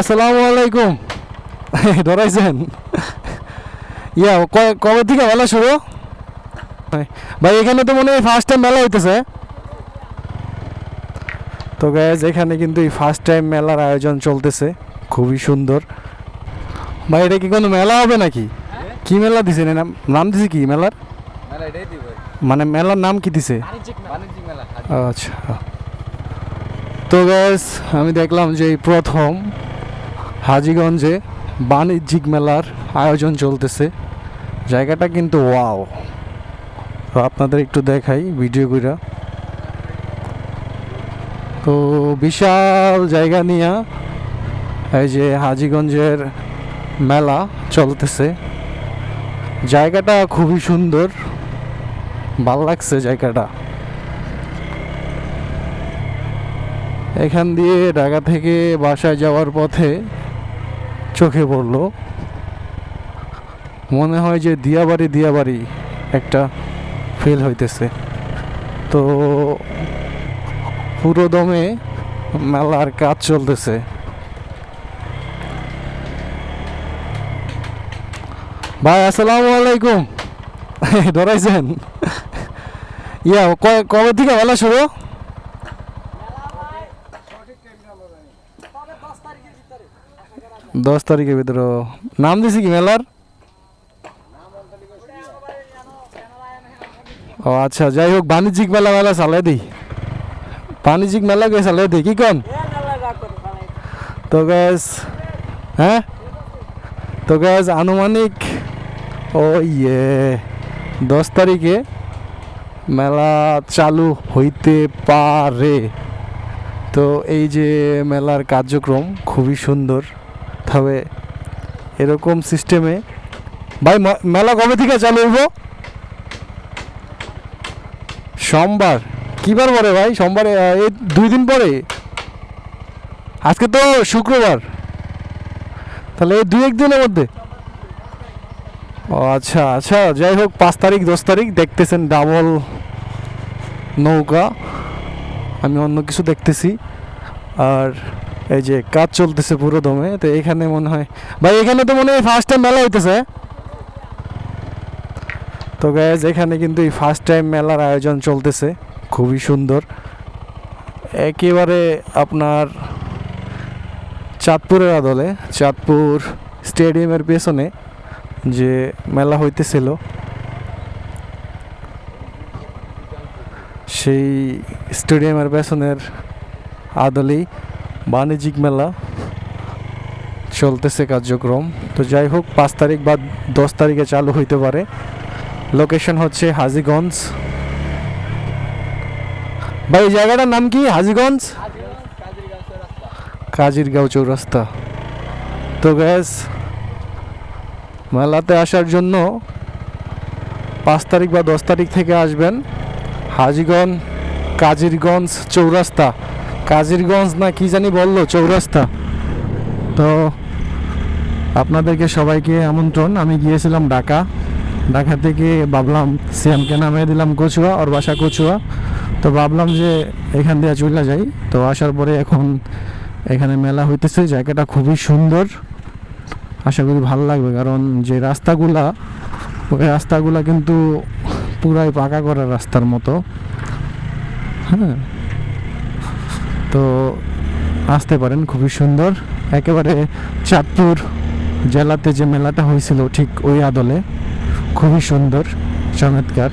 আসসালামু আলাইকুম। ডরাইছেন ইয়া ক- কবে থেকে মেলা শুরু? ভাই এখানে তো মনে হয় ফার্স্ট টাইম মেলা হইতেছে। তো গ্যাস এখানে কিন্তু এই ফার্স্ট টাইম মেলার আয়োজন চলতেছে। খুবই সুন্দর। ভাই এটা কি কোনো মেলা হবে নাকি? কি মেলা দিছে? নাম নাম দিছে কি মেলার? মেলা এটাই দিব। মানে মেলার নাম কি দিছে? আচ্ছা। তো গ্যাস আমি দেখলাম যে এই প্রথম হাজিগঞ্জে বাণিজ্যিক মেলার আয়োজন চলতেছে। জায়গাটা কিন্তু ওয়াও। তো আপনাদের একটু দেখাই ভিডিও কইরা। তো বিশাল জায়গা নিয়ে এই যে হাজিগঞ্জের মেলা চলতেছে। জায়গাটা খুবই সুন্দর। ভালো লাগছে জায়গাটা। এখান দিয়ে ঢাকা থেকে বাসায় যাওয়ার পথে চোখে পড়ল। মনে হয় যে দিয়াবাড়ি দিয়াবাড়ি একটা ফেল হইতেছে। তো পুরো দমে মেলার কাজ চলতেছে। ভাই, আসসালামু আলাইকুম। ডরাইছেন ইয়া কবে থেকে মেলা শুরু? দশ তারিখের ভিতরে। নাম দিছি কি, মেলার? ও আচ্ছা যাই হোক, বাণিজ্যিক মেলা মেলা চালাই দিই। বাণিজ্যিক মেলা কে চালাই দিই, কি কন তো গ্যাস হ্যাঁ? তো গ্যাস আনুমানিক, ও ইয়ে দশ তারিখে মেলা চালু হইতে পারে। তো এই যে মেলার কার্যক্রম খুবই সুন্দর। তবে এরকম সিস্টেমে ভাই মেলা কবে থেকে চালু হইব? সোমবার। কিবার পরে ভাই? সোমবারে এই দুই দিন পরে। আজকে তো শুক্রবার। তাহলে এই দুই এক দিনের মধ্যে। ও আচ্ছা আচ্ছা। যাই হোক, পাঁচ তারিখ, দশ তারিখ দেখতেছেন ডাবল নৌকা। আমি অন্য কিছু দেখতেছি। আর এই যে কাজ চলতেছে পুরো দমে, তো এখানে মনে হয় ভাই, এখানে তো মনে হয় ফার্স্ট টাইম মেলা হইতেছে। তো গ্যাস এখানে কিন্তু এই ফার্স্ট টাইম মেলার আয়োজন চলতেছে। খুবই সুন্দর। একেবারে আপনার চাঁদপুরের আদলে, চাঁদপুর স্টেডিয়ামের পেছনে যে মেলা হইতেছিল সেই স্টেডিয়ামের পেছনের আদলেই বাণিজ্যিক মেলা চলতেছে কার্যক্রম। তো যাই হোক, পাঁচ তারিখ বা দশ তারিখে চালু হইতে পারে। লোকেশন হচ্ছে হাজিগঞ্জ। ভাই, এই জায়গাটার নাম কি? হাজিগঞ্জ? কাজিরগাঁও চৌরাস্তা। তো গ্যাস মেলাতে আসার জন্য পাঁচ তারিখ বা দশ তারিখ থেকে আসবেন। হাজিগঞ্জ, কাজিরগঞ্জ চৌরাস্তা। কাজিরগঞ্জ না কি জানি বলল, চৌরাস্তা। তো আপনাদেরকে সবাইকে আমন্ত্রণ। আমি গিয়েছিলাম ঢাকা। ঢাকা থেকে ভাবলাম সিএমকে নামিয়ে দিলাম কচুয়া, ওর বাসা কচুয়া। তো ভাবলাম যে এখান দিয়ে চলে যাই। তো আসার পরে এখন এখানে মেলা হইতেছে, জায়গাটা খুবই সুন্দর। আশা করি ভালো লাগবে, কারণ যে রাস্তাগুলা, ওই রাস্তাগুলা কিন্তু পুরাই পাকা করা রাস্তার মতো। হ্যাঁ। তো আসতে পারেন, খুবই সুন্দর। একেবারে চাঁদপুর জেলাতে যে মেলাটা হয়েছিল ঠিক ওই আদলে, খুবই সুন্দর, চমৎকার।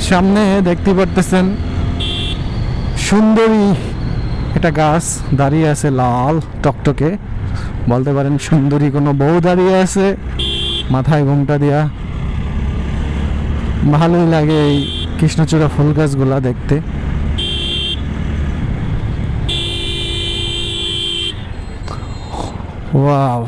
সামনে দেখতে পারতেছেন সুন্দরী একটা গাছ দাঁড়িয়ে আছে লাল টকটকে। বলতে পারেন সুন্দরী কোনো বউ দাঁড়িয়ে আছে। মাথায় ঘুমটা দিয়া। ভালোই লাগে এই কৃষ্ণচূড়া ফুল গাছগুলা দেখতে। ওয়াও।